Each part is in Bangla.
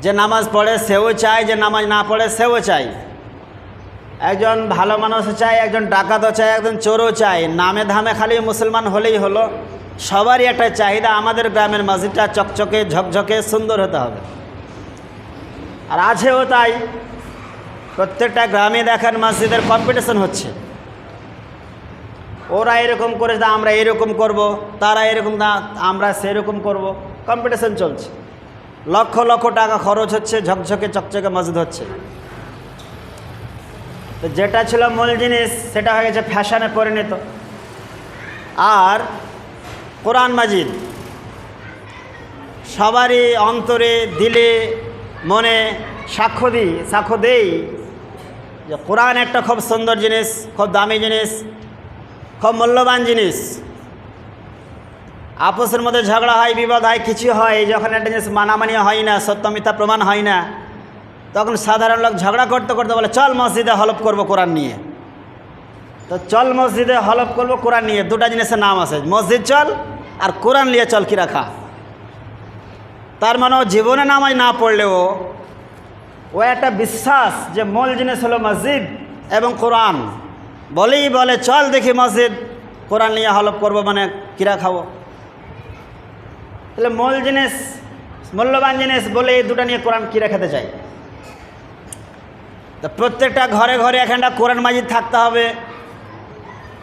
যে নামাজ পড়ে সেও চায়, যে নামাজ না পড়ে সেও চায়। একজন ভালো মানুষও চায়, একজন ডাকাতও চায়, একজন চোরও চায়। নামে ধামে খালি মুসলমান হলেই হলো। সবারই একটা চাহিদা, আমাদের গ্রামের মসজিদটা চকচকে, ঝকঝকে, সুন্দর হতে হবে। আর আছেও তাই। প্রত্যেকটা গ্রামে দেখেন মসজিদের কম্পিটিশন হচ্ছে। ওরা এরকম করে আমরা এরকম করব, তারা এরকম না, আমরা সেরকম করব। কম্পিটিশন চলছে। লক্ষ লক্ষ টাকা খরচ হচ্ছে, ঝকঝকে চকচকে মসজিদ হচ্ছে। তো যেটা ছিল মূল জিনিস, সেটা হয়ে গেছে ফ্যাশনে পরিণত। আর কোরআন মাজিদ, সবারই অন্তরে, দিলে, মনে সাক্ষ্য দিই, সাক্ষ্য দেই যে কোরআন একটা খুব সুন্দর জিনিস, খুব দামি জিনিস, খুব মূল্যবান জিনিস। আপসের মধ্যে ঝগড়া হয়, বিবাদ হয়, কিছু হয়, যখন একটা জিনিস মানামানি হয় না, সত্য মিথ্যা প্রমাণ হয় না, তখন সাধারণ লোক ঝগড়া করতে করতে বলে, চল মসজিদে হলপ করব কোরআন নিয়ে। তো চল মসজিদে হলপ করব কোরআন নিয়ে, দুটা জিনিসের নাম আছে, মসজিদ চল আর কোরআন নিয়ে চল কি রাখা। তার মানে জীবনে নামাজ না পড়লেও ও একটা বিশ্বাস যে মূল জিনিস হলো মসজিদ এবং কোরআন। বলেই বলে, চল দেখি মসজিদ, কোরআন নিয়ে হলপ করব মানে কিরা খাব তাহলে মূল জিনিস, মূল্যবান জিনিস বলে এই দুটো নিয়ে কোরআন কী খেতে চাই? তো প্রত্যেকটা ঘরে ঘরে এখানটা কোরআন মাজিদ থাকতে হবে।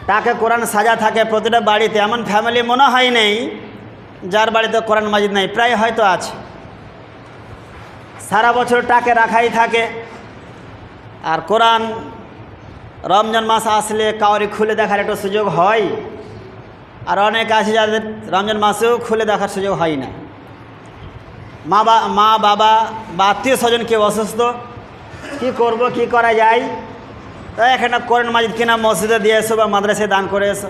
তাকে কোরআন সাজা থাকে প্রতিটা বাড়িতে। এমন ফ্যামিলি মনে হয় নেই, যার বাড়িতে কোরআন মাজিদ নেই। প্রায় হয়তো আছে। সারা বছর টাকে রাখাই থাকে। আর কোরআন রমজান মাস আসলে কাউরি খুলে দেখার একটা সুযোগ হয়। আর অনেক আছে যাদের রমজান মাসেও খুলে দেখার সুযোগ হয় না। মা বা, মা, বাবা বা আত্মীয় স্বজন কেউ অসুস্থ, কী করব, কি করা যায়? তাই এখানে কোরআন মাজিদ কিনা মসজিদে দিয়ে এসো বা মাদ্রাসায় দান করে এসো।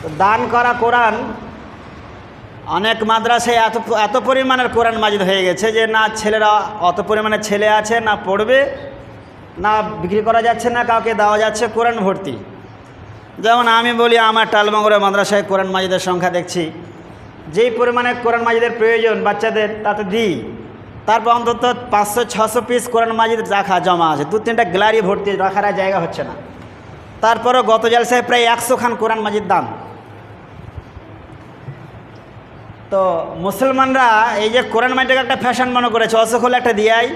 তো দান করা কোরআন, অনেক মাদ্রাসায় এত এত পরিমাণের কোরআন মাজিদ হয়ে গেছে যে না ছেলেরা অত পরিমাণে ছেলে আছে, না পড়বে, না বিক্রি করা যাচ্ছে, না কাউকে দেওয়া যাচ্ছে কোরআন ভর্তি। যেমন আমি বলি, আমার টালমগরে মাদ্রাসায় কোরআন মাজিদের সংখ্যা দেখছি। যেই পরিমাণে কোরআন মাজিদের প্রয়োজন বাচ্চাদের, তাতে দিই। তারপর অন্তত পাঁচশো, ছশো পিস কোরআন মাজিদ রাখা জমা আছে। দু, তিনটা গ্যালারি ভর্তি রাখার জায়গা হচ্ছে না। তারপরও গত জালসায় প্রায় একশো খান কোরআন মাজিদ দাম তো মুসলমানরা এই যে কোরআন মাজিদকে একটা ফ্যাশন মনে করেছে, অসুখ হলে একটা দিয়াই।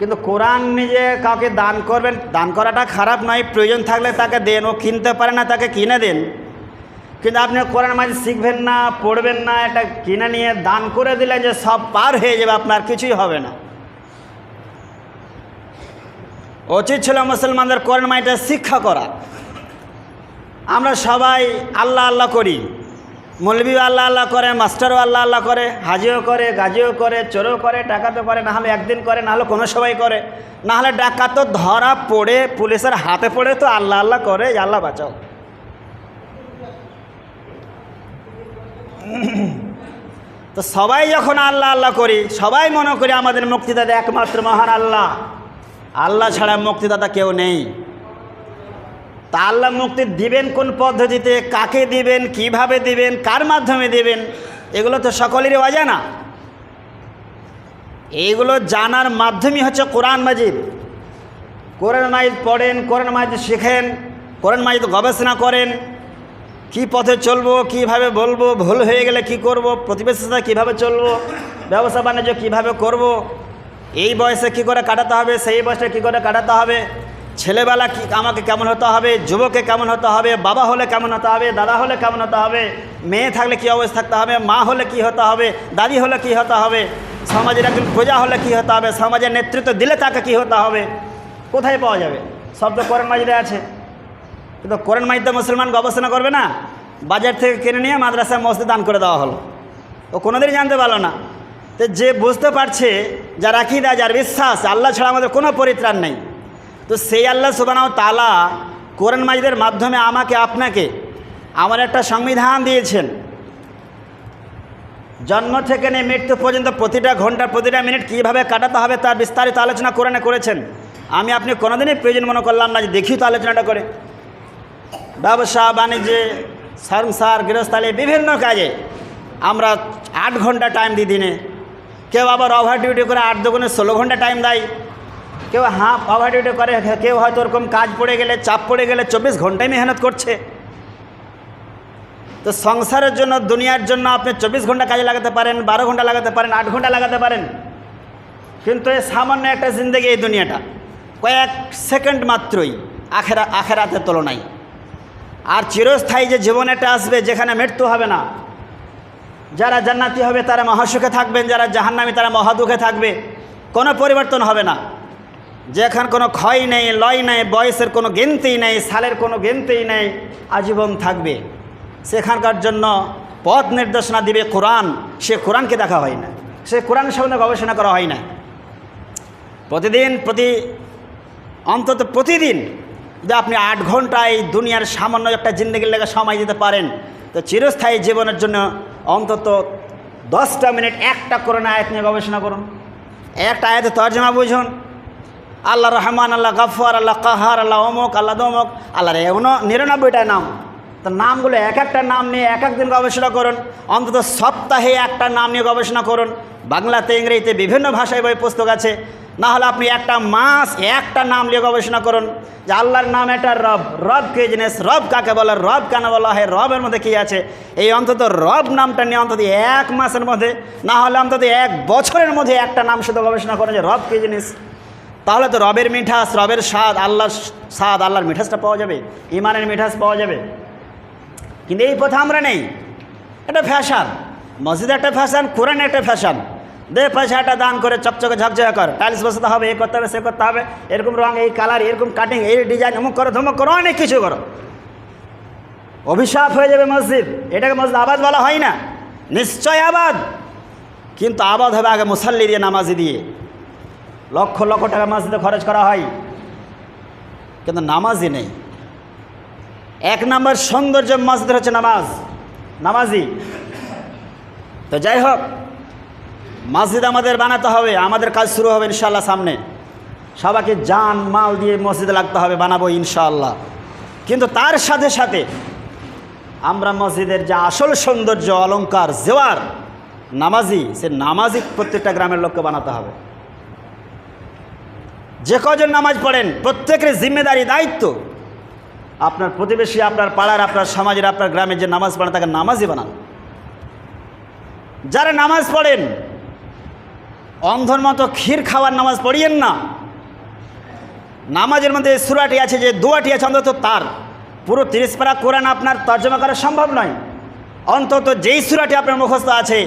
কিন্তু কোরআন নিজে কাউকে দান করবেন, দান করাটা খারাপ নয়, প্রয়োজন থাকলে তাকে দেন, ও কিনতে পারে না, তাকে কিনে দেন। কিন্তু আপনি কোরআন মাঝে শিখবেন না, পড়বেন না, এটা কিনে নিয়ে দান করে দিলেন যে সব পার হয়ে যাবে, আপনার কিছুই হবে না। উচিত ছিল মুসলমানদের কোরআন মাইটা শিক্ষা করা। আমরা সবাই আল্লাহ আল্লাহ করি। মৌলবিও আল্লাহ আল্লাহ করে, মাস্টারও আল্লাহ আল্লাহ করে, হাজিও করে, গাজিও করে, চোরও করে ডাকাতও করে, না হলে একদিন করে, না হলে কোনো সবাই করে। না হলে ডাকাত ধরা পড়ে, পুলিশের হাতে পড়ে তো আল্লাহ আল্লাহ করে আল্লাহ বাঁচাও। তো সবাই যখন আল্লাহ আল্লাহ করি, সবাই মনে করি আমাদের মুক্তিদাতা একমাত্র মহান আল্লাহ। আল্লাহ ছাড়া মুক্তিদাতা কেউ নেই। তা আল্লাহ মুক্তি দিবেন কোন পদ্ধতিতে, কাকে দিবেন, কীভাবে দিবেন, কার মাধ্যমে দিবেন, এগুলো তো সকলেরই অজানা। এইগুলো জানার মাধ্যমই হচ্ছে কোরআন মাজিদ। কোরআন মাজিদ পড়েন, কোরআন মাজিদ শেখেন, কোরআন মাজিদ গবেষণা করেন, কি পথে চলবো, কীভাবে বলব, ভুল হয়ে গেলে কি করব, প্রতিবেশীর সাথে কীভাবে চলবো, ব্যবসা বাণিজ্য কীভাবে করব, এই বয়সে কি করে কাটাতে হবে, সেই বয়সে কি করে কাটাতে হবে ছেলেবেলা কি আমাকে কেমন হতে হবে? যুবকে কেমন হতে হবে? বাবা হলে কেমন হতে হবে? দাদা হলে কেমন হতে হবে? মেয়ে থাকলে কী অবস্থা থাকতে হবে? মা হলে কি হতে হবে? দাদি হলে কি হতে হবে? সমাজের একজন প্রজা হলে কি হতে হবে? সমাজের নেতৃত্ব দিলে তাকে কি হতে হবে? কোথায় পাওয়া যাবে? সব তো কোরআন মাজিদে আছে। কিন্তু কোরআন মাজিদ মুসলমান গবেষণা করবে না? বাজার থেকে কিনে নিয়ে মাদ্রাসায় মসজিদ দান করে দেওয়া হলো। ও কোনোদিনই জানতে পারল না। তো যে বুঝতে পারছে, যার আকিদা, যার বিশ্বাস, আল্লাহ ছাড়া আমাদের কোনো পরিত্রাণ নেই। তো সেই আল্লাহ সুবানাও তালা কোরআন মাজিদের মাধ্যমে আমাকে, আপনাকে আমার একটা সংবিধান দিয়েছেন। জন্ম থেকে নিয়ে মৃত্যু পর্যন্ত প্রতিটা ঘণ্টা, প্রতিটা মিনিট কীভাবে কাটাতে হবে তার বিস্তারিত আলোচনা কোরআনে করেছেন। আমি আপনি কোনোদিনই প্রয়োজন মনে করলাম না যে দেখি তো আলোচনাটা করে। ব্যবসা বাণিজ্যে সংসার গৃহস্থালী বিভিন্ন কাজে আমরা আট ঘণ্টা টাইম দিই দিনে। কেউ আবার ওভার ডিউটি করে আট দুগুণে ষোলো ঘণ্টা টাইম দেয়। কেউ ওভার ডিউটি করে, কেউ হয়তো ওরকম কাজ পড়ে গেলে, চাপ পড়ে গেলে চব্বিশ ঘন্টায় মেহনত করছে। তো সংসারের জন্য, দুনিয়ার জন্য আপনি চব্বিশ ঘণ্টা কাজে লাগাতে পারেন, বারো ঘণ্টা লাগাতে পারেন, আট ঘণ্টা লাগাতে পারেন। কিন্তু এই সামান্য একটা জিন্দগি এই দুনিয়াটা। কয়েক সেকেন্ড মাত্রই আখেরা আখেরাতের তুলনায়। আর চিরস্থায়ী যে জীবন একটা আসবে, যেখানে মৃত্যু হবে না। যারা জান্নাতি হবে, তারা মহাসুখে থাকবেন, যারা জাহান্নামী, তারা মহাদুখে থাকবে। কোনো পরিবর্তন হবে না। যেখানে কোনো ক্ষয় নেই, লয় নেই, বয়সের কোনো গেন্তেই নেই, সালের কোনো গেন্তেই নেই, আজীবন থাকবে। সেখানকার জন্য পথ নির্দেশনা দিবে কোরআন। সে কোরআনকে দেখা হয় না। সে কোরআন সামনে গবেষণা করা হয় না। প্রতিদিন প্রতি, অন্তত প্রতিদিন যদি আপনি আট ঘণ্টা এই দুনিয়ার সামান্য একটা জিন্দগির লেগে সময় দিতে পারেন, তো চিরস্থায়ী জীবনের জন্য অন্তত দশটা মিনিট একটা করোনা আয়াত নিয়ে গবেষণা করুন। একটা আয়াতে তর্জমা বুঝুন। আল্লাহ রহমান, আল্লাহ গফর আল্লাহ কাহার, আল্লাহ অমুক, আল্লাহ দমক। আল্লাহর এমনও নিরানব্বইটা নাম। তো নামগুলো এক একটা নাম নিয়ে এক একদিন গবেষণা করুন। অন্তত সপ্তাহে একটা নাম নিয়ে গবেষণা করুন। বাংলাতে, ইংরেজিতে বিভিন্ন ভাষায় বই, পুস্তক আছে। না হলে আপনি একটা মাস একটা নাম নিয়ে গবেষণা করুন। যে আল্লাহর নাম এটা রব। রব কে জিনিস? রব কাকে বলে? রব কেন বলা হয়? রবের মধ্যে কী আছে? এই অন্তত রব নামটা নিয়ে অন্তত এক মাসের মধ্যে। না হলে অন্তত এক বছরের মধ্যে একটা নাম শুধু গবেষণা করেন যে রব কে জিনিস? তাহলে তো রবের মিঠাস, রবের স্বাদ, আল্লাহর স্বাদ, আল্লাহর মিঠাসটা পাওয়া যাবে। ইমানের মিঠাস পাওয়া যাবে। কিন্তু এই পথে আমরা নেই। এটা ফ্যাশন। মসজিদে একটা ফ্যাশন, কোরআনে একটা ফ্যাশন। দে পয়সাটা দান করে, চকচকে ঝকঝকে কর। টাইলস বসাতে হবে, এ করতে হবে, সে করতে হবে। এরকম রঙ এই কালার, এরকম কাটিং এই ডিজাইন অমুক করো ধমক করো, অনেক কিছু করো। অভিশাপ হয়ে যাবে মসজিদ। এটাকে মসজিদ আবাদ বলা হয় না। নিশ্চয় আবাদ। কিন্তু আবাদ হবে আগে মুসাল্লি দিয়ে, নামাজি দিয়ে। লক্ষ লক্ষ টাকা মসজিদে খরচ করা হয়। কিন্তু নামাজই নেই। এক নম্বর সৌন্দর্য মসজিদের হচ্ছে নামাজ। নামাজি তো যাই হোক, মসজিদ আমাদের বানাতে হবে, আমাদের কাজ শুরু হবে ইনশাল্লাহ সামনে। সবাইকে জান, মাল দিয়ে মসজিদে লাগতে হবে, বানাবো ইনশাল্লাহ কিন্তু তার সাথে সাথে আমরা মসজিদের যে আসল সৌন্দর্য, অলংকার, জেওয়ার, নামাজি, সে নামাজি প্রত্যেকটা গ্রামের লোককে বানাতে হবে। যে কজন নামাজ পড়েন, প্রত্যেকের জিম্মেদারি, দায়িত্ব। আপনার প্রতিবেশী, আপনার পাড়ার, আপনার সমাজের, আপনার গ্রামের যে নামাজ পড়েন, তাকে নামাজই বানান। যারা নামাজ পড়েন অন্ধর মতো ক্ষীর খাওয়ার নামাজ পড়িয়েন না। নামাজের মধ্যে সুরাটি আছে, যে দোয়াটি আছে, অন্তত তার। পুরো তিরিশ পারা কোরআন আপনার তর্জমা করা সম্ভব নয়। অন্তত যেই সুরাটি আপনার মুখস্থ আছে,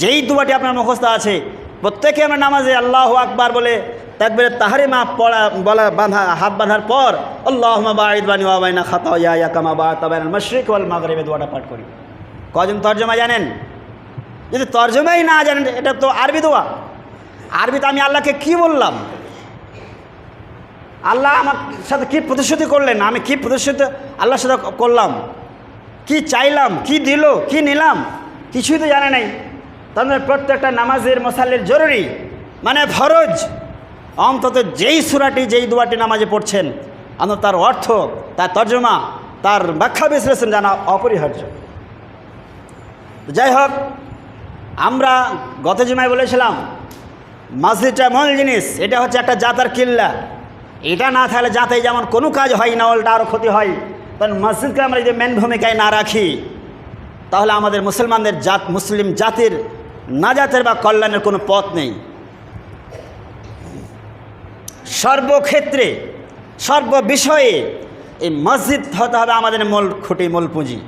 যেই দুয়াটি আপনার মুখস্থ আছে, প্রত্যেকে আমরা নামাজে আল্লাহ আকবার বলে তাকবিরে তাহারি মা পড়া, বলা, বাঁধা, হাত বাঁধার পর আল্লাহ খাতা ইয়া কামা বা তাবাইন মশরিক ওয়াল মাগরিবে দোয়াটা পাঠ করি। কজন তর্জমা জানেন? যদি তর্জমাই না জানেন, এটা তো আরবি দোয়া। আরবিতে আমি আল্লাহকে কি বললাম? আল্লাহ আমার সাথে কী প্রতিশ্রুতি করলেন? আমি কি প্রতিশ্রুতি আল্লাহর সাথে করলাম? কি চাইলাম? কি দিল? কি নিলাম? কিছুই তো জানে নাই। তাদের প্রত্যেকটা নামাজের মশালের জরুরি। মানে ফরজ। অন্তত যেই সুরাটি, যেই দুয়াটি নামাজে পড়ছেন অন্তত তার অর্থ, তার তর্জমা, তার ব্যাখ্যা বিশ্লেষণ জানা অপরিহার্য। যাই হোক, আমরা গত জুমায় বলেছিলাম, মসজিদটা মূল জিনিস, এটা হচ্ছে একটা জাতার কিল্লা। এটা না থাকলে জাতে যেমন কোনো কাজ হয় না ওলটা আরও ক্ষতি হয়। কারণ মসজিদকে আমরা যদি মেন ভূমিকায় না রাখি, তাহলে আমাদের মুসলমানদের জাত, মুসলিম জাতির না জাতের বা কল্যাণের কোনো পথ নেই। সর্বক্ষেত্রে সর্ব বিষয়ে এই মসজিদ হতে হবে আমাদের মূল খুঁটি, মূল পুঁজি।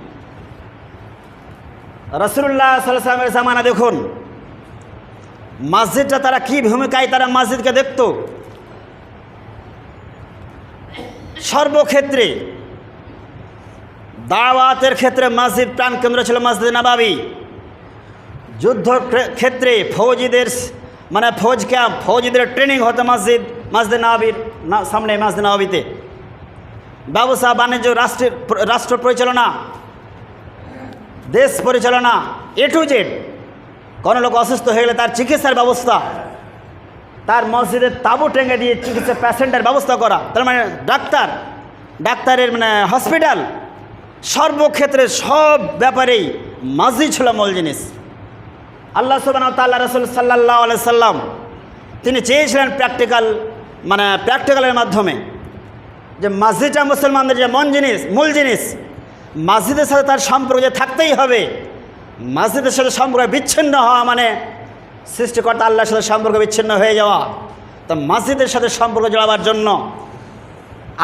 রসুল্লাহ সাল্লামের জামানা দেখুন। মসজিদটা তারা কি ভূমিকায় তারা মসজিদকে দেখত? সর্বক্ষেত্রে, দাওয়াতের ক্ষেত্রে মসজিদ প্রাণকেন্দ্র ছিল মসজিদ নাবাবি। যুদ্ধ ক্ষেত্রে ফৌজিদের মানে ফৌজ ক্যাম্প ফৌজিদের ট্রেনিং হতো মসজিদ। মসজিদ নবাবির সামনে মসজিদ নবাবিতে ব্যবসা বাণিজ্য রাষ্ট্রের রাষ্ট্র পরিচালনা, দেশ পরিচালনা এ টু জেড কোনো লোক অসুস্থ হয়ে গেলে তার চিকিৎসার ব্যবস্থা, তার মসজিদের তাবু টেঙ্গে দিয়ে চিকিৎসা প্যাসেন্টের ব্যবস্থা করা। তার মানে ডাক্তার, ডাক্তারের মানে হসপিটাল, সর্বক্ষেত্রে সব ব্যাপারেই মসজিদ ছিল মূল জিনিস। আল্লাহ সুবান তাল্লাহ রসুল সাল্লাহ সাল্লাম তিনি চেয়েছিলেন প্র্যাকটিক্যাল মানে প্র্যাকটিক্যালের মাধ্যমে। যে মসজিদটা মুসলমানদের যে মন জিনিস, মূল জিনিস মসজিদের সাথে তার সম্পর্ক যে থাকতেই হবে মসজিদের সাথে সম্পর্ক বিচ্ছিন্ন হওয়া মানে সৃষ্টিকর্তা আল্লাহর সাথে সম্পর্ক বিচ্ছিন্ন হয়ে যাওয়া। তো মসজিদের সাথে সম্পর্ক জড়াবার জন্য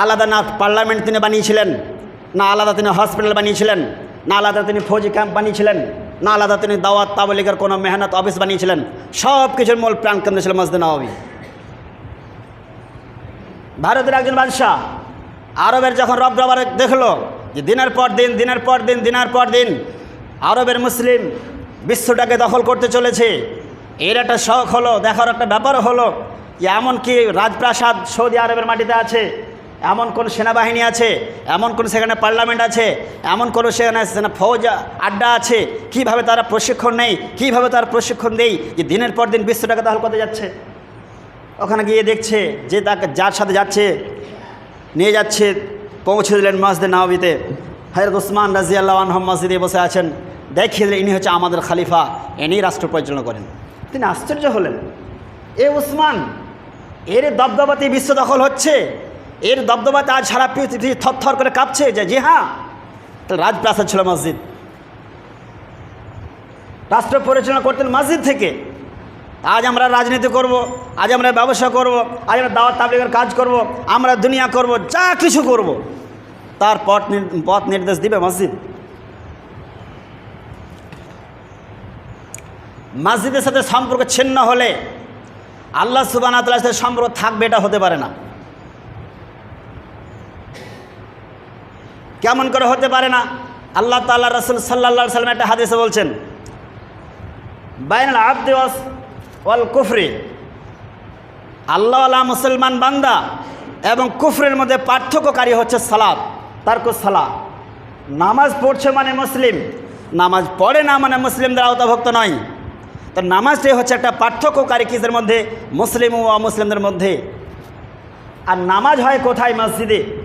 আলাদা না পার্লামেন্ট তিনি বানিয়েছিলেন, না আলাদা তিনি হসপিটাল বানিয়েছিলেন, না আলাদা তিনি ফৌজি ক্যাম্প বানিয়েছিলেন, না আলাদা তিনি দাওয়াত তাবলিগের কোনো মেহনত অফিস বানিয়েছিলেন সব কিছুর মূল প্রাণ কেন্দ্র ছিল মসজিদ নবাবী ভারতের একজন বাদশাহ, আরবের যখন রব রবার দেখল যে দিনের পর দিন, দিনের পর দিন, দিনের পর দিন আরবের মুসলিম বিশ্বটাকে দখল করতে চলেছে, এর একটা শখ হলো, দেখার একটা ব্যাপারও হলো যে এমন কি রাজপ্রাসাদ সৌদি আরবের মাটিতে আছে, এমন কোন সেনাবাহিনী আছে, এমন কোন সেখানে পার্লামেন্ট আছে, এমন কোনো সেখানে সেখানে ফৌজ আড্ডা আছে, কীভাবে তারা প্রশিক্ষণ নেই, কীভাবে তারা প্রশিক্ষণ দেই যে দিনের পর দিন বিশ্বটাকে দখল করতে যাচ্ছে? ওখানে গিয়ে দেখছে যে তাকে যার সাথে যাচ্ছে, নিয়ে যাচ্ছে, পৌঁছে দিলেন মসজিদ নবাবিতে। হজরত উসমান রাজি আল্লাহ মসজিদে বসে আছেন। দেখিয়ে দিলেন, ইনি হচ্ছে আমাদের খালিফা, ইনি রাষ্ট্র পরিচালনা করেন। তিনি আশ্চর্য হলেন। এ উসমান, এর দবদবাতে বিশ্ব দখল হচ্ছে। এর দবদবাতে আজ সারা পৃথিবী থরথর করে কাঁপছে যে, জি হ্যাঁ তাহলে রাজপ্রাসাদ ছিল মসজিদ। রাষ্ট্র পরিচালনা করতেন মসজিদ থেকে। আজ আমরা রাজনীতি করব, আজ আমরা ব্যবসা করব, আজ আমরা দাওয়াত তাবলিগের কাজ করব, আমরা দুনিয়া করব, যা কিছু করব। তার পথ পথ নির্দেশ দিবে মসজিদ। মসজিদের সাথে সম্পর্ক ছিন্ন হলে আল্লাহ সুবান সাথে সম্পর্ক থাকবে, এটা হতে পারে না। কেমন করে হতে পারে না? আল্লাহ তাল্লাহ রসুল সাল্লা সাল্লাম একটা হাদিসে বলছেন, বাইনাল আব্দি ওয়াল কুফরি। আল্লাহ আল্লাহ মুসলমান বান্দা এবং কুফরের মধ্যে পার্থক্যকারী হচ্ছে সালাদ তারকু সালাদ নামাজ পড়ছে মানে মুসলিম, নামাজ পড়ে না মানে মুসলিমদের আওতাভুক্ত নয়। তো নামাজটাই হচ্ছে একটা পার্থক্যকারী কিসের মধ্যে? মুসলিম ও অমুসলিমদের মধ্যে। আর নামাজ হয় কোথায়? মসজিদে।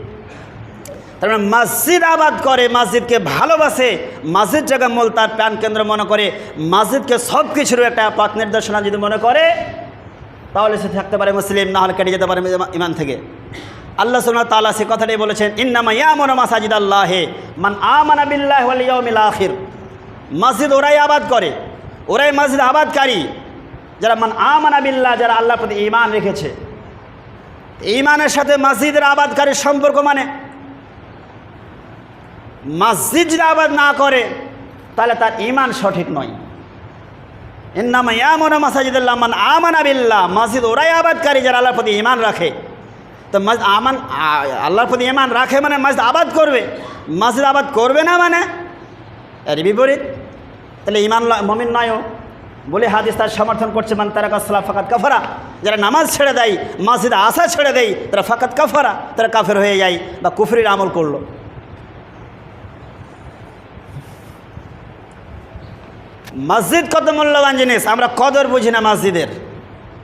তার মানে মসজিদ আবাদ করে, মসজিদকে ভালোবাসে। মসজিদ মূল তার প্রাণ কেন্দ্র মনে করে। মসজিদকে সব কিছুর একটা পথ নির্দেশনা যদি মনে করে, তাহলে সে থাকতে পারে মুসলিম, না হলে কেটে যেতে পারে ইমা- ইমান থেকে। আল্লাহ ওয়া তাআলা সে কথাটাই বলেছেন, ইন্নামা মাসাজিদ আল্লাহে মান আমানা বিল্লাহি ওয়াল ইয়াউমিল আখির। মসজিদ ওরাই আবাদ করে, ওরাই মসজিদ আবাদকারী, যারা মান আমানা বিল্লাহ, যারা আল্লাহর প্রতি ঈমান রেখেছে। ইমানের সাথে মসজিদের আবাদকারীর সম্পর্ক মানে মসজিদ আবাদ না করে, তাহলে তার ইমান সঠিক নয়। ইন্নামা ইয়ামুনা মাসাজিদুল্লাহ মান আমানা বিল্লাহ। মসজিদ ওরাই আবাদকারী যারা আল্লাহর প্রতি ইমান রাখে। তো মস আমান আল্লাহর প্রতি ইমান রাখে মানে মসজিদ আবাদ করবে। মসজিদ আবাদ করবে না মানে? এর বিপরীত। তাহলে ইমান মমিন নয়ও বলে হাদিস তার সমর্থন করছে মানে তারা কাসলা ফাকাত কাফারা। যারা নামাজ ছেড়ে দেয়, মসজিদে আসা ছেড়ে দেয়, তারা ফাকাত কাফারা, তারা কাফের হয়ে যায় বা কুফরির আমল করল। মসজিদ কত মূল্যবান জিনিস, আমরা কদর বুঝি না মসজিদের।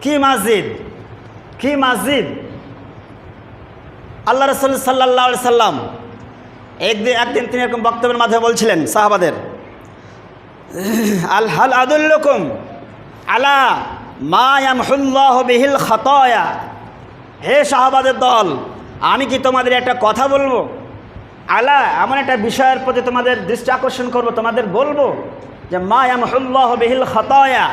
কি মসজিদ? কি মসজিদ? আল্লাহ রসুল সাল্লাহ সাল্লাম একদিন একদিন তিনি এরকম বক্তব্যের মাধ্যমে বলছিলেন সাহাবাদের, আল হাল আদুল্লকুম আলা মায়ামহুল্লাহ বিহিল খতয়া? হে সাহাবাদের দল, আমি কি তোমাদের একটা কথা বলব? আলা, এমন একটা বিষয়ের প্রতি তোমাদের দৃষ্টি আকর্ষণ করব, তোমাদের বলব? যে মা মায়ামহুল্লাহ বিহিল খতয়া,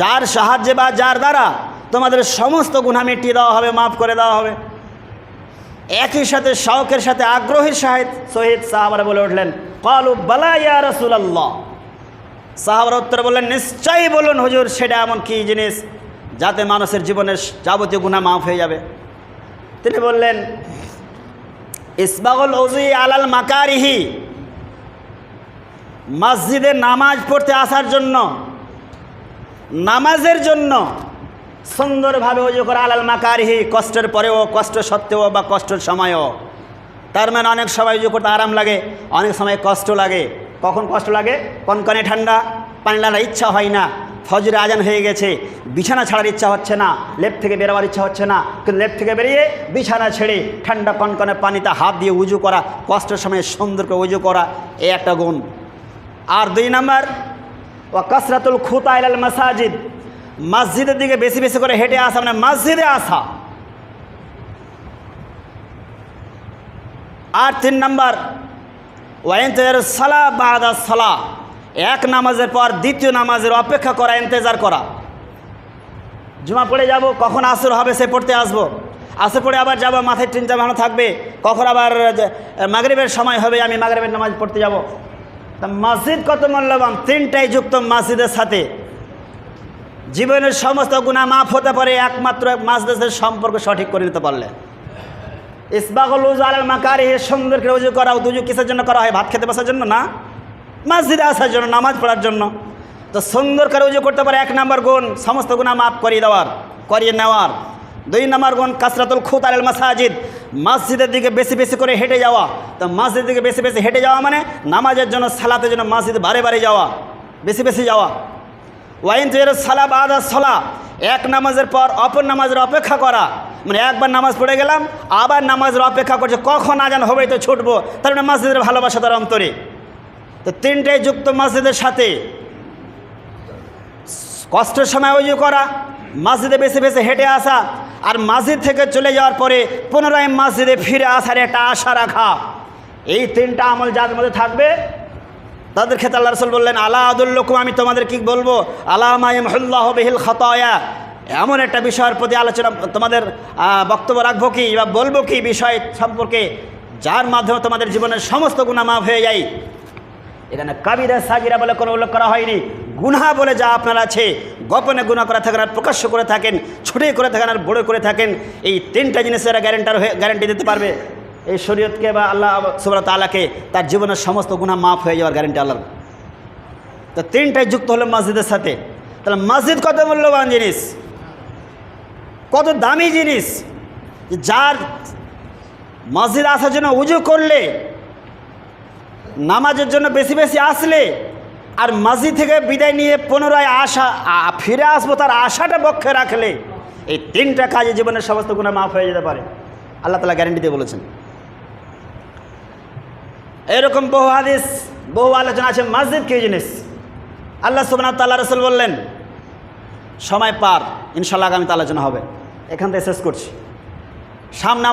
যার সাহায্যে বা যার দ্বারা তোমাদের সমস্ত গুণা মিটিয়ে দেওয়া হবে, মাফ করে দেওয়া হবে। একই সাথে শখের সাথে আগ্রহের সাহিত সহিত সাহাবারা বলে উঠলেন, কলু বালা ইয়া রসুলাল্লাহ। সাহাবার উত্তর বললেন, নিশ্চয়ই বলুন হুজুর, সেটা এমন কি জিনিস যাতে মানুষের জীবনের যাবতীয় গুণা মাফ হয়ে যাবে? তিনি বললেন, ইসবাগুল ওজি আলাল মাকারিহি। মসজিদে নামাজ পড়তে আসার জন্য, নামাজের জন্য সুন্দরভাবে অজু করা আলাল মাকারিহি, কষ্টের পরেও, কষ্ট সত্ত্বেও বা কষ্টের সময়ও। তার মানে অনেক সময় উজু করতে আরাম লাগে, অনেক সময় কষ্ট লাগে। কখন কষ্ট লাগে? কনকনে ঠান্ডা, পানি লাগার ইচ্ছা হয় না। ফজরে আজান হয়ে গেছে, বিছানা ছাড়ার ইচ্ছা হচ্ছে না, লেপ থেকে বেরোবার ইচ্ছা হচ্ছে না। কিন্তু লেপ থেকে বেরিয়ে বিছানা ছেড়ে ঠান্ডা কনকনে পানিতে হাত দিয়ে উজু করা, কষ্টের সময় সুন্দর করে উজু করা, এ একটা গুণ। আর দুই নাম্বার ও কসরাতুল খুতা ইলাল মাসাজিদ। মসজিদের দিকে বেশি বেশি করে হেঁটে আসা মানে মসজিদে আসা। আর তিন নম্বর ওয়াইন্তেজার সালা বাদা সালা। এক নামাজের পর দ্বিতীয় নামাজের অপেক্ষা করা, ইন্তজার করা। জুমা পড়ে যাব, কখন আসর হবে সে পড়তে আসব। আসর পড়ে আবার যাব, মাথায় চিন্তা ভালো থাকবে, কখন আবার মাগরিবের সময় হবে, আমি মাগরিবের নামাজ পড়তে যাব। তা মসজিদ কত মূল্যবান? তিনটাই যুক্ত মসজিদের সাথে। জীবনের সমস্ত গুণা মাফ হতে পারে, একমাত্র মাসদেশের সম্পর্ক সঠিক করে নিতে পারলে। ইসবাগুল উজু আল মাকারি সুন্দর করে উজু করা দুজু কিসের জন্য করা হয়? ভাত খেতে বসার জন্য না? মসজিদে আসার জন্য, নামাজ পড়ার জন্য। তো সুন্দর করে উজু করতে পারে, এক নম্বর গুণ, সমস্ত গুণা মাফ করিয়ে দেওয়ার, করিয়ে নেওয়ার। দুই নম্বর গুণ কাসরাতুল খুত আল মাসাজিদ। মসজিদের দিকে বেশি বেশি করে হেঁটে যাওয়া। তো মসজিদের দিকে বেশি বেশি হেঁটে যাওয়া মানে নামাজের জন্য, সালাতের জন্য মসজিদে বারে বারে যাওয়া, বেশি বেশি যাওয়া। ওয়াইন তুয়ের সালা বাদা সলা, এক নামাজের পর অপর নামাজের অপেক্ষা করা। মানে একবার নামাজ পড়ে গেলাম, আবার নামাজের অপেক্ষা করছে, কখন আজান হবে তো ছুটবো। তার মানে মসজিদের ভালোবাসা তার অন্তরে। তো তিনটাই যুক্ত মসজিদের সাথে কষ্টের সময় ওই করা, মসজিদে বেশি বেশি হেঁটে আসা আর মসজিদ থেকে চলে যাওয়ার পরে পুনরায় মসজিদে ফিরে আসার একটা আশা রাখা। এই তিনটা আমল যাদের মধ্যে থাকবে, তাদের ক্ষেত্রে আল্লাহ রসুল বললেন, আলা আদুল্লকুম, আমি তোমাদের কি বলব? আল্লাহ বিহিল খতয়া। এমন একটা বিষয়ের প্রতি আলোচনা, তোমাদের বক্তব্য রাখব কি বা বলব কি বিষয় সম্পর্কে, যার মাধ্যমে তোমাদের জীবনের সমস্ত গুণা মাফ হয়ে যায়। এখানে কাবিরা সাগিরা বলে কোনো উল্লেখ করা হয়নি। গুনা বলে যা আপনার আছে, গোপনে গুণা করে থাকেন আর প্রকাশ্য করে থাকেন, ছোটে করে থাকেন আর বড় করে থাকেন, এই তিনটা জিনিসের গ্যারেন্টার হয়ে গ্যারেন্টি দিতে পারবে। এই শরীয়তকে বা আল্লাহ সুবরাত তালাকে তার জীবনের সমস্ত গুণা মাফ হয়ে যাওয়ার গ্যারেন্টি আল্লাহর। তো তিনটাই যুক্ত হলো মসজিদের সাথে। তাহলে মসজিদ কত মূল্যবান জিনিস? কত দামি জিনিস? যার মসজিদ আসার জন্য উজু করলে, নামাজের জন্য বেশি বেশি আসলে আর মসজিদ থেকে বিদায় নিয়ে পুনরায় আশা ফিরে আসব তার আশাটা পক্ষে রাখলে এই তিনটা কাজে জীবনের সমস্ত গুণা মাফ হয়ে যেতে পারে। আল্লাহ তালা গ্যারেন্টি দিয়ে বলেছেন। এরকম বহু হাদিস, বহু আলোচনা আছে মসজিদ কি জিনিস? আল্লাহ সুবনাথ তাল্লাহ রসুল বললেন, সময় পার ইনশাল্লাহ আগামীতে আলোচনা হবে। এখান থেকে শেষ করছি। সামনে